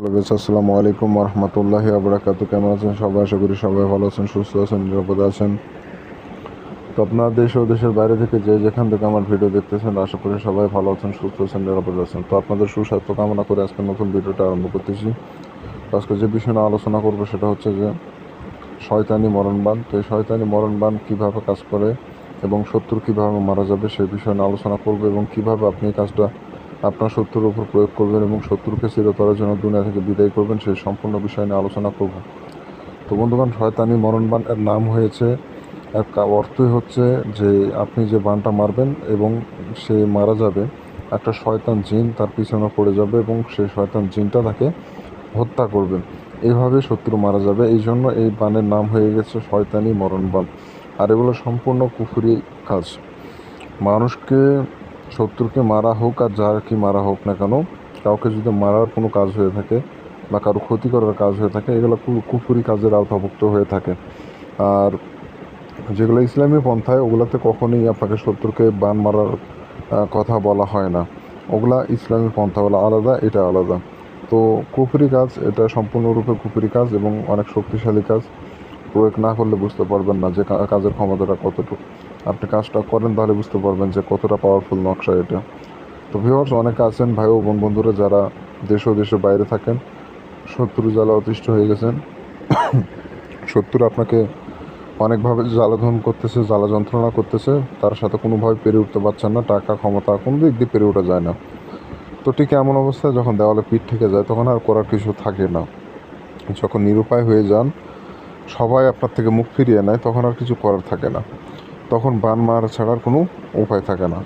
আসসালামু আলাইকুম রহমতুল্লাহি আবরাকাতু কেমন আছেন সবাই? আশা করি সবাই ভালো আছেন, সুস্থ আছেন, নিরাপদে আছেন। তো আপনার দেশ ও দেশের বাইরে থেকে যে যেখান থেকে আমার ভিডিও দেখতেছেন, আশা করি সবাই ভালো আছেন, সুস্থ আছেন, নিরাপদে আছেন। তো আপনাদের সুস্বাস্থ্য কামনা করে আজকে নতুন ভিডিওটা আরম্ভ করতেছি। আজকে যে বিষয় নিয়ে আলোচনা করব সেটা হচ্ছে যে, শয়তানি মরণবান। তো এই শয়তানি মরণবান কীভাবে কাজ করে এবং শত্রু কীভাবে মারা যাবে সেই বিষয়ে নিয়ে আলোচনা করব এবং কীভাবে আপনি কাজটা আপনার শত্রুর উপর প্রয়োগ করবেন এবং শত্রুকে চিরতরের জন্য দুনিয়া থেকে বিদায় করবেন, সেই সম্পূর্ণ বিষয় নিয়ে আলোচনা করব। তো বন্ধুগণ, শয়তানি মরণবান এর নাম হয়েছে এক অর্থই হচ্ছে যে আপনি যে বানটা মারবেন এবং সে মারা যাবে, একটা শয়তান জিন তার পিছনে পড়ে যাবে এবং সেই শয়তান জিনটা তাকে হত্যা করবে। এইভাবে শত্রু মারা যাবে, এই জন্য এই বানের নাম হয়ে গেছে শয়তানি মরণবান। আর এগুলো সম্পূর্ণ কুফুরি কাজ। মানুষকে শত্রুকে মারা হোক আর যার কি মারা হোক না কেন, কাউকে যদি মারার কোনো কাজ হয়ে থাকে বা কারও ক্ষতি করার কাজ হয়ে থাকে, এগুলো কুফুরি কাজের আওতাভুক্ত হয়ে থাকে। আর যেগুলো ইসলামী পন্থায়, ওগুলাতে কখনোই আপনাকে শত্রুকে বান মারার কথা বলা হয় না। ওগুলা ইসলামী পন্থা বলা আলাদা, এটা আলাদা। তো কুফুরি কাজ, এটা সম্পূর্ণরূপে কুফুরি কাজ এবং অনেক শক্তিশালী কাজ। প্রয়োগ না করলে বুঝতে পারবেন না যে কাজের ক্ষমতাটা কতটুকু। আপনি কাজটা করেন, তাহলে বুঝতে পারবেন যে কতটা পাওয়ারফুল নকশা এটা। তো ভিউয়ার্স অনেকে আছেন, ভাই ও বোন বন্ধুরা যারা দেশ ও দেশের বাইরে থাকেন, শত্রু জ্বালা অতিষ্ঠ হয়ে গেছেন। শত্রু আপনাকে অনেকভাবে জ্বালাধন করতেছে, জ্বালা যন্ত্রণা করতেছে, তার সাথে কোনোভাবে পেরে উঠতে পারছেন না, টাকা, ক্ষমতা, কোনো দিক দিয়ে পেরে ওঠা যায় না। তো ঠিক এমন অবস্থায় যখন দেওয়ালে পিঠ থেকে যায়, তখন আর করার কিছু থাকে না। যখন নিরুপায় হয়ে যান, সবাই আপনার থেকে মুখ ফিরিয়ে নেয়, তখন আর কিছু করার থাকে না। তখন বান মারা ছাড়ার কোনো উপায় থাকে না।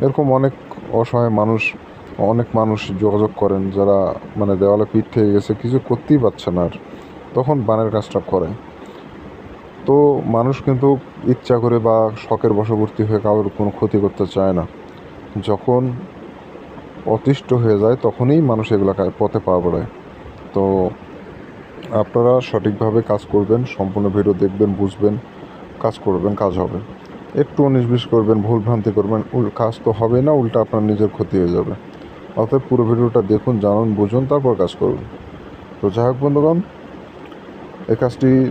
এরকম অনেক অসহায় মানুষ, অনেক মানুষ যোগাযোগ করেন যারা মানে দেওয়ালে পিঠ থেকে গেছে, কিছু করতেই পারছে না আর। তখন বানের কাজটা করে। তো মানুষ কিন্তু ইচ্ছা করে বা শখের বশবর্তী হয়ে কারোর কোনো ক্ষতি করতে চায় না। যখন অতিষ্ঠ হয়ে যায়, তখনই মানুষ এগুলো পথে পা বাড়ায়। তো আপনারা সঠিকভাবে কাজ করবেন, সম্পূর্ণ ভিডিও দেখবেন, বুঝবেন। কাজ করবেন, কাজ হবে। একটু উনিশ বিশ করবেন, ভুল ভ্রান্তি করবেন, উল- কাজ তো হবে না, উল্টা আপনার নিজের ক্ষতি হয়ে যাবে। অতএব পুরো ভিডিওটা দেখুন, জানুন, বুঝুন, তারপর কাজ করুন তো যাই হোক বন্ধুগণ, এই কাজটি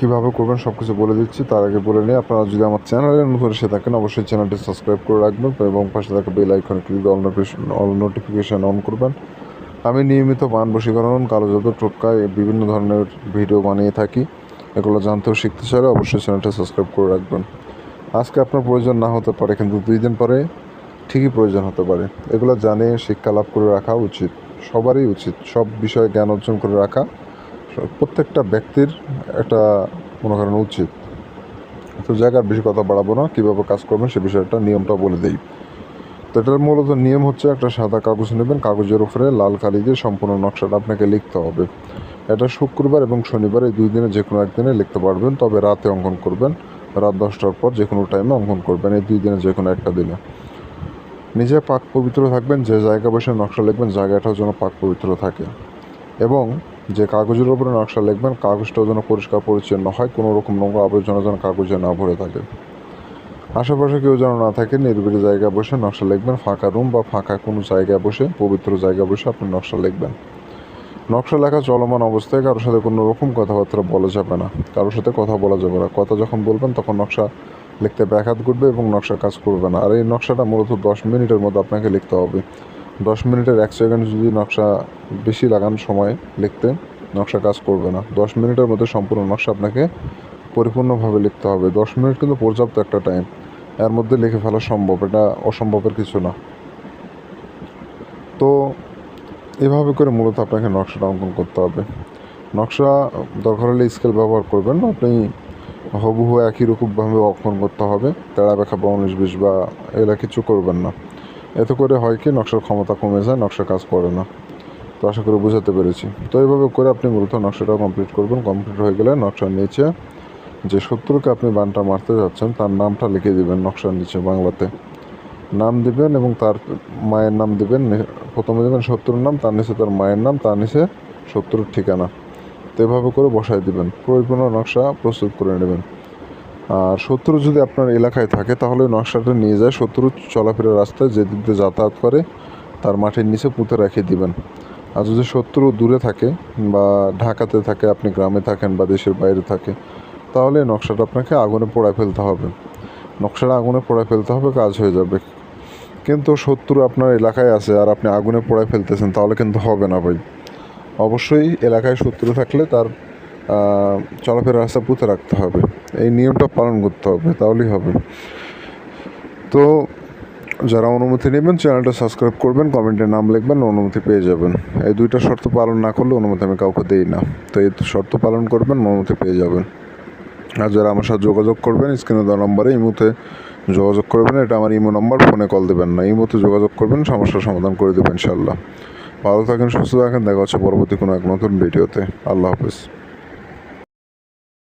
কীভাবে করবেন সব কিছু বলে দিচ্ছি, তার আগে বলে নিই, আপনারা যদি আমার চ্যানেলে নতুন এসে থাকেন, অবশ্যই চ্যানেলটি সাবস্ক্রাইব করে রাখবেন এবং পাশে থাকা বেল আইকনে click all notification, all notification on করবেন। আমি নিয়মিত বান বশীকরণ, কালো জাদু টোটকায় বিভিন্ন ধরনের ভিডিও বানিয়ে থাকি। এগুলো জানতেও শিখতে চাইলে অবশ্যই চ্যানেলটা সাবস্ক্রাইব করে রাখবেন। আজকে আপনার প্রয়োজন না হতে পারে, কিন্তু দুই দিন পরে ঠিকই প্রয়োজন হতে পারে। এগুলো জানে, শিক্ষা লাভ করে রাখা উচিত। সবারই উচিত। সব বিষয়ে জ্ঞান অর্জন করে রাখা প্রত্যেকটা ব্যক্তির একটা মনে করেন উচিত। তো জায়গার বেশি কথা বাড়াবো না। কীভাবে কাজ করবেন সে বিষয়টা নিয়মটা বলে দিই। তো এটার মূলত নিয়ম হচ্ছে একটা সাদা কাগজ নেবেন। কাগজের উপরে লাল কালি দিয়ে সম্পূর্ণ নকশাটা আপনাকে লিখতে হবে। এটা শুক্রবার এবং শনিবার এই দুই দিনে যে কোনো একদিনে লিখতে পারবেন, তবে রাতে অঙ্কন করবেন। রাত দশটার পর যে কোনো টাইমে অঙ্কন করবেন এই দুই দিনে যে কোনো একটা দিনে। নিজে পাক পবিত্র থাকবেন, যে জায়গা বসে নকশা লিখবেন, জায়গাটাও যেন পাক পবিত্র থাকে। এবং যে কাগজের উপরে নকশা লিখবেন, কাগজটাও যেন পরিষ্কার পরিচ্ছন্ন হয়, কোনো রকম নোংরা আবর্জনা যেন কাগজে না ভরে থাকে। আশেপাশে কেউ যেন না থাকে নির্বিড়ি জায়গায় বসে নকশা লিখবেন, ফাঁকা রুম বা ফাঁকা কোনো জায়গায় বসে, পবিত্র জায়গায় বসে আপনি নকশা লিখবেন। নকশা লেখা চলমান অবস্থায় কারোর সাথে কোনো রকম কথাবার্তা বলা যাবে না। কারোর সাথে কথা বলা যাবে না। কথা যখন বলবেন, তখন নকশা লিখতে ব্যাঘাত ঘটবে এবং নকশা কাজ করবে না। আর এই নকশাটা মূলত দশ মিনিটের মধ্যে আপনাকে লিখতে হবে। দশ মিনিটের এক সেকেন্ড যদি নকশা বেশি লাগান সময় লিখতে নকশা কাজ করবে না। দশ মিনিটের মধ্যে সম্পূর্ণ নকশা আপনাকে পরিপূর্ণভাবে লিখতে হবে। দশ মিনিট কিন্তু পর্যাপ্ত একটা টাইম এর মধ্যে লিখে ফেলা সম্ভব। এটা অসম্ভবের কিছু না। তো এভাবে করে মূলত আপনাকে নকশাটা অঙ্কন করতে হবে। নকশা দরকার হলে স্কেল ব্যবহার করবেন আপনি হবুহু একই রকমভাবে অঙ্কন করতে হবে। তেড়া বেখা বা উনিশ বিশ বা এগুলা কিছু করবেন না। এতে করে হয় কি, নকশার ক্ষমতা কমে যায়, নকশা কাজ করে না। তো আশা করি বোঝাতে পেরেছি। তো এইভাবে করে আপনি মূলত নকশাটা কমপ্লিট করবেন। কমপ্লিট হয়ে গেলে নকশার নিচে যে শত্রুকে আপনি বানটা মারতে যাচ্ছেন, তার নামটা লিখে দিবেন নকশার নিচে বাংলাতে। নাম দিবেন এবং তার মায়ের নাম দিবেন। প্রথমে দেবেন শত্রুর নাম, তার নিচে তার মায়ের নাম, তার নিচে শত্রুর ঠিকানা। তো এভাবে করে বসায় দিবেন। পরিপূর্ণ নকশা প্রস্তুত করে নেবেন। আর শত্রু যদি আপনার এলাকায় থাকে, তাহলে নকশাটা নিয়ে যায়। শত্রু চলাফেরার রাস্তায় যে দিক দিয়ে যাতায়াত করে, তার মাটির নিচে পুঁতে রেখে দিবেন। আর যদি শত্রু দূরে থাকে বা ঢাকাতে থাকে, আপনি গ্রামে থাকেন বা দেশের বাইরে থাকে, তাহলে নকশাটা আপনাকে আগুনে পোড়ায় ফেলতে হবে। নকশাটা আগুনে পোড়ায় ফেলতে হবে, কাজ হয়ে যাবে। কিন্তু শত্রু আপনার এলাকায় আছে আর আপনি আগুনে পোড়ায় ফেলতেছেন তাহলে কিন্তু হবে না ভাই। অবশ্যই এলাকায় শত্রু থাকলে তার আহ, চলাফেরার রাস্তা পুঁতে রাখতে হবে। এই নিয়মটা পালন করতে হবে তাহলেই হবে। তো যারা অনুমতি নেবেন চ্যানেলটা সাবস্ক্রাইব করবেন কমেন্টে নাম লিখবেন অনুমতি পেয়ে যাবেন। এই দুইটা শর্ত পালন না করলে অনুমতি আমি কাউকে দেই না। তো এই শর্ত পালন করবেন অনুমতি পেয়ে যাবেন। আর যারা আমার সাথে যোগাযোগ করবেন স্ক্রিনে দেওয়া নম্বরে ইমোতে যোগাযোগ করবেন, এটা আমার ইমো নম্বর, ফোনে কল দেবেন না। ইমোতে যোগাযোগ করবেন সমস্যার সমাধান করে দেবেন ইনশাল্লাহ ভালো থাকেন, সুস্থ থাকেন, দেখা হচ্ছে পরবর্তী কোনো এক নতুন ভিডিওতে। আল্লাহ হাফিজ।